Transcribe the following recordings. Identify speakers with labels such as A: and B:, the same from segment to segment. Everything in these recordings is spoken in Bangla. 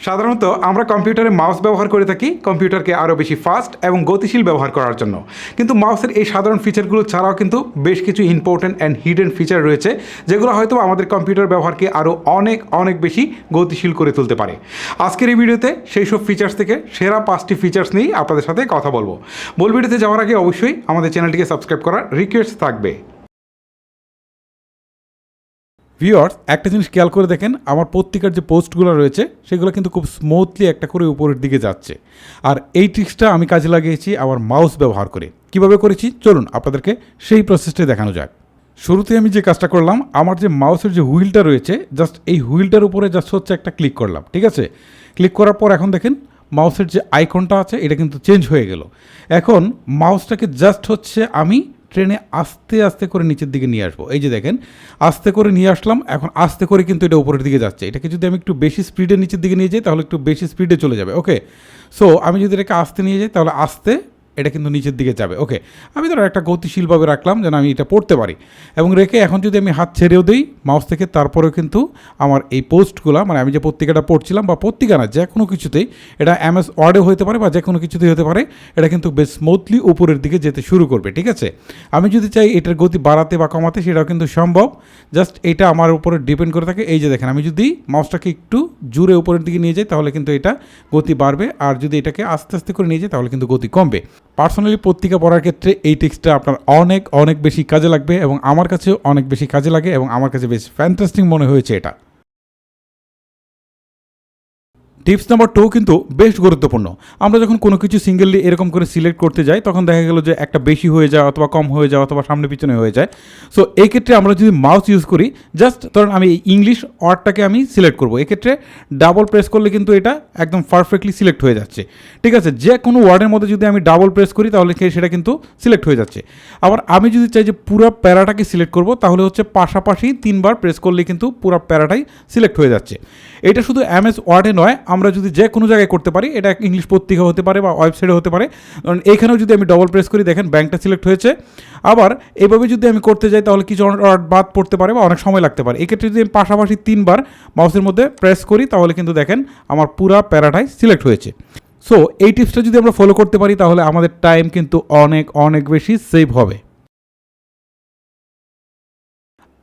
A: সাধারণত আমরা কম্পিউটারে মাউস ব্যবহার করে থাকি কম্পিউটারকে আরও বেশি ফাস্ট এবং গতিশীল ব্যবহার করার জন্য। কিন্তু মাউসের এই সাধারণ ফিচারগুলো ছাড়াও কিন্তু বেশ কিছু ইম্পর্ট্যান্ট অ্যান্ড হিডেন ফিচার রয়েছে, যেগুলো হয়তো আমাদের কম্পিউটার ব্যবহারকে আরও অনেক অনেক বেশি গতিশীল করে তুলতে পারে। আজকের এই ভিডিওতে সেই সব ফিচার্স থেকে সেরা পাঁচটি ফিচার্স নিয়েই আপনাদের সাথে কথা বলব। মূল ভিডিওতে যাওয়ার আগে অবশ্যই আমাদের চ্যানেলটিকে সাবস্ক্রাইব করার রিকোয়েস্ট থাকবে। ভিওয়ার্স একটা জিনিস খেয়াল করে দেখেন, আমার পত্রিকার যে পোস্টগুলো রয়েছে, সেগুলো কিন্তু খুব স্মুথলি একটা করে উপরের দিকে যাচ্ছে। আর এই ট্রিক্সটা আমি কাজে লাগিয়েছি আমার মাউস ব্যবহার করে। কীভাবে করেছি? চলুন আপনাদেরকে সেই প্রসেসটাই দেখানো যাক। শুরুতে আমি যে কাজটা করলাম, আমার যে মাউসের যে হুইলটা রয়েছে জাস্ট এই হুইলটার উপরে জাস্ট হচ্ছে একটা ক্লিক করলাম, ঠিক আছে? ক্লিক করার পর এখন দেখেন মাউসের যে আইকনটা আছে, এটা কিন্তু চেঞ্জ হয়ে গেল। এখন মাউসটাকে জাস্ট হচ্ছে আমি ট্রেনে আস্তে আস্তে করে নিচের দিকে নিয়ে আসব। এই যে দেখেন, আস্তে করে নিয়ে আসলাম, এখন আস্তে করে কিন্তু এটা উপরের দিকে যাচ্ছে। এটাকে যদি আমি একটু বেশি স্পিডে নিচের দিকে নিয়ে যাই, তাহলে একটু বেশি স্পিডে চলে যাবে। ওকে সো আমি যদি এটাকে আস্তে নিয়ে যাই, তাহলে আস্তে এটা কিন্তু নিচের দিকে যাবে। ওকে আমি ধরো একটা গতিশীলভাবে রাখলাম যেন আমি এটা পড়তে পারি। এবং রেখে এখন যদি আমি হাত ছেড়েও দিই মাউস থেকে তারপরেও কিন্তু আমার এই পোস্টগুলো মানে আমি যে পত্রিকাটা পড়ছিলাম বা পত্রিকা না, যে কোনো কিছুতেই এটা এমএস ওয়ার্ডেও হতে পারে বা যে কোনো কিছুতেই হতে পারে, এটা কিন্তু বেশ স্মুথলি উপরের দিকে যেতে শুরু করবে, ঠিক আছে? আমি যদি চাই এটার গতি বাড়াতে বা কমাতে, সেটাও কিন্তু সম্ভব। জাস্ট এটা আমার উপরে ডিপেন্ড করে থাকে। এই যে দেখেন, আমি যদি মাউসটাকে একটু জুড়ে উপরের দিকে নিয়ে যাই, তাহলে কিন্তু এটা গতি বাড়বে। আর যদি এটাকে আস্তে আস্তে করে নিয়ে যাই, তাহলে কিন্তু গতি কমবে। পার্সোনালি পত্রিকা পড়ার ক্ষেত্রে এই টিক্সটা আপনার অনেক অনেক বেশি কাজে লাগবে এবং আমার কাছেও অনেক বেশি কাজে লাগে এবং আমার কাছে বেশ ফ্যান্টাস্টিং মনে হয়েছে এটা। টিপস নাম্বার টু কিন্তু বেশ গুরুত্বপূর্ণ। আমরা যখন কোনো কিছু সিঙ্গেললি এরকম করে সিলেক্ট করতে যাই, তখন দেখা গেল যে একটা বেশি হয়ে যায় অথবা কম হয়ে যায় অথবা সামনে পিছনে হয়ে যায়। সো এই ক্ষেত্রে আমরা যদি মাউস ইউজ করি জাস্ট ধরুন আমি ইংলিশ ওয়ার্ডটাকে আমি সিলেক্ট করব। এক্ষেত্রে ডাবল প্রেস করলে কিন্তু এটা একদম পারফেক্টলি সিলেক্ট হয়ে যাচ্ছে। ঠিক আছে? যে কোনো ওয়ার্ডের মধ্যে যদি আমি ডাবল প্রেস করি, তাহলে সেটা কিন্তু সিলেক্ট হয়ে যাচ্ছে। আবার আমি যদি চাই যে পুরো প্যারাটাকে সিলেক্ট করব, তাহলে হচ্ছে পাশাপাশি তিনবার প্রেস করলে কিন্তু পুরো প্যারাটাই সিলেক্ট হয়ে যাচ্ছে। এটা শুধু এম এস ওয়ার্ডে নয় আমরা যদি যে কোনো জায়গায় করতে পারি, এটা ইংলিশ পত্রিকা হতে পারে বা ওয়েবসাইটে হতে পারে। কারণ এইখানেও যদি আমি ডবল প্রেস করি, দেখেন ব্যাংকটা সিলেক্ট হয়েছে। আবার এভাবে যদি আমি করতে যাই, তাহলে কিছু ওয়ার্ড বাদ পড়তে পারে বা অনেক সময় লাগতে পারে। এক্ষেত্রে যদি আমি পাশাপাশি তিনবার মাউসের মধ্যে প্রেস করি, তাহলে কিন্তু দেখেন আমার পুরা প্যারাটাই সিলেক্ট হয়েছে। সো এই টিপসটা যদি আমরা ফলো করতে পারি, তাহলে আমাদের টাইম কিন্তু অনেক অনেক বেশি সেভ হবে।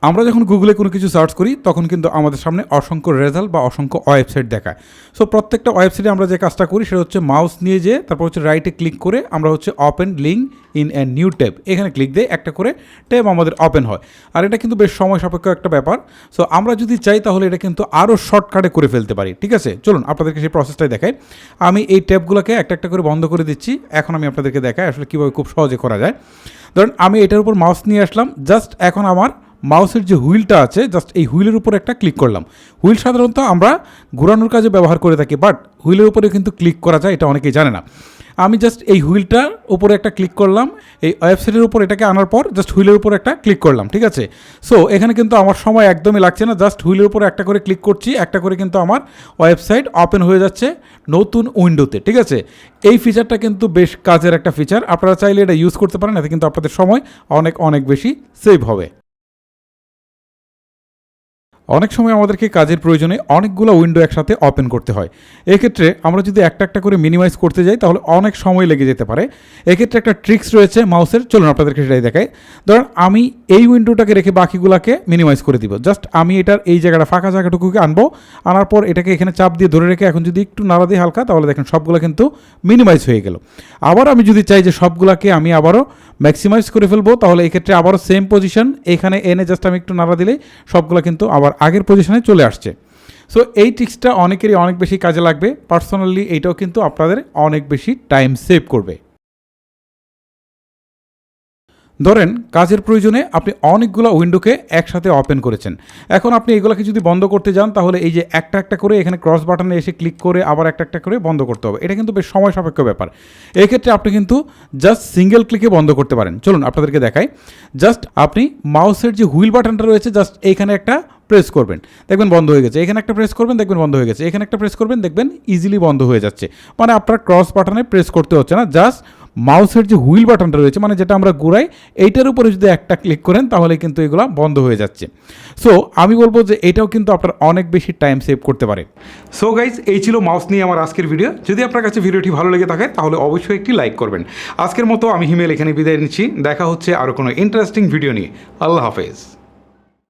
A: আমরা যখন গুগলে কোনো কিছু সার্চ করি, তখন কিন্তু আমাদের সামনে অসংখ্য রেজাল্ট বা অসংখ্য ওয়েবসাইট দেখায়। সো প্রত্যেকটা ওয়েবসাইটে আমরা যে কাজটা করি, সেটা হচ্ছে মাউস নিয়ে যেয়ে, তারপর হচ্ছে রাইটে ক্লিক করে আমরা হচ্ছে open link in a new tab এখানে ক্লিক দিয়ে একটা করে ট্যাব আমাদের ওপেন হয়। আর এটা কিন্তু বেশ সময় সাপেক্ষ একটা ব্যাপার। সো আমরা যদি চাই তাহলে এটা কিন্তু আরও শর্টকাটে করে ফেলতে পারি। ঠিক আছে? চলুন, আপনাদেরকে সেই প্রসেসটাই দেখাই। আমি এই ট্যাবগুলোকে একটা একটা করে বন্ধ করে দিচ্ছি। এখন আমি আপনাদেরকে দেখাই আসলে কীভাবে খুব সহজে করা যায়। ধরুন, আমি এটার উপর মাউস নিয়ে আসলাম। জাস্ট এখন আমার মাউসের যে হুইলটা আছে জাস্ট এই হুইলের উপর একটা ক্লিক করলাম। হুইল সাধারণত আমরা ঘোরানোর কাজে ব্যবহার করে থাকি বাট হুইলের উপরে কিন্তু ক্লিক করা যায়, এটা অনেকেই জানে না। আমি জাস্ট এই হুইলটার উপরে একটা ক্লিক করলাম, এই ওয়েবসাইটের উপর এটাকে আনার পর জাস্ট হুইলের উপর একটা ক্লিক করলাম, ঠিক আছে? সো এখানে কিন্তু আমার সময় একদমই লাগছে না জাস্ট হুইলের উপর একটা করে ক্লিক করছি, একটা করে কিন্তু আমার ওয়েবসাইট ওপেন হয়ে যাচ্ছে নতুন উইন্ডোতে, ঠিক আছে? এই ফিচারটা কিন্তু বেশ কাজের একটা ফিচার আপনারা চাইলে এটা ইউজ করতে পারেন, এতে কিন্তু আপনাদের সময় অনেক অনেক বেশি সেভ হবে। অনেক সময় আমাদেরকে কাজের প্রয়োজনে অনেকগুলো উইন্ডো একসাথে ওপেন করতে হয়। এক্ষেত্রে আমরা যদি একটা একটা করে মিনিমাইজ করতে যাই, তাহলে অনেক সময় লেগে যেতে পারে। এক্ষেত্রে একটা ট্রিক্স রয়েছে মাউসের চলুন আপনাদেরকে সেটাই দেখাই। ধরুন, আমি এই উইন্ডোটাকে রেখে বাকিগুলোকে মিনিমাইজ করে দিব। জাস্ট আমি এটার এই জায়গাটা, ফাঁকা জায়গাটুকুকে আনব। আনার পর এটাকে এখানে চাপ দিয়ে ধরে রেখে এখন যদি একটু নাড়া দিই হালকা, তাহলে দেখেন সবগুলো কিন্তু মিনিমাইজ হয়ে গেল। আবার আমি যদি চাই যে সবগুলোকে আমি আবারও ম্যাক্সিমাইজ করে ফেলব, তাহলে এক্ষেত্রে আবারও সেম পজিশন এখানে এনে জাস্ট আমি একটু নাড়া দিলেই সবগুলো কিন্তু আবার আগের পজিশনে চলে আসছে। সো এই ট্রিক্সটা অনেকেরই অনেক বেশি কাজে লাগবে। পার্সোনালি এইটাও কিন্তু আপনাদের অনেক বেশি টাইম সেভ করবে। ধরেন, কাজের প্রয়োজনে আপনি অনেকগুলো উইন্ডোকে একসাথে ওপেন করেছেন। এখন আপনি এগুলোকে যদি বন্ধ করতে যান, তাহলে এই যে একটা একটা করে এখানে ক্রস বাটনে এসে ক্লিক করে আবার একটা একটা করে বন্ধ করতে হবে। এটা কিন্তু বেশ সময় সাপেক্ষ ব্যাপার এক্ষেত্রে আপনি কিন্তু জাস্ট সিঙ্গেল ক্লিকে বন্ধ করতে পারেন। চলুন আপনাদেরকে দেখাই। জাস্ট আপনি মাউসের যে হুইল বাটনটা রয়েছে জাস্ট এইখানে একটা প্রেস করবেন। দেখবেন বন্ধ হয়ে গেছে। এখানে একটা প্রেস করবেন, দেখবেন বন্ধ হয়ে গেছে। এখানে একটা প্রেস করবেন, দেখবেন ইজিলি বন্ধ হয়ে যাচ্ছে। মানে আপনার ক্রস বাটনে প্রেস করতে হচ্ছে না। জাস্ট মাউসের যে হুইল বাটনটা রয়েছে মানে যেটা আমরা ঘুরাই, এইটার উপরে যদি একটা ক্লিক করেন, তাহলে কিন্তু এগুলো বন্ধ হয়ে যাচ্ছে। সো আমি বলব যে এটাও কিন্তু আপনার অনেক বেশি টাইম সেভ করতে পারে। সো গাইজ এই ছিল মাউস নিয়ে আমার আজকের ভিডিও যদি আপনার কাছে ভিডিওটি ভালো লেগে থাকে, তাহলে অবশ্যই একটি লাইক করবেন। আজকের মতো আমি হিমেল এখানে বিদায় নিচ্ছি। দেখা হচ্ছে আরও কোনো ইন্টারেস্টিং ভিডিও নিয়ে। আল্লাহ হাফেজ।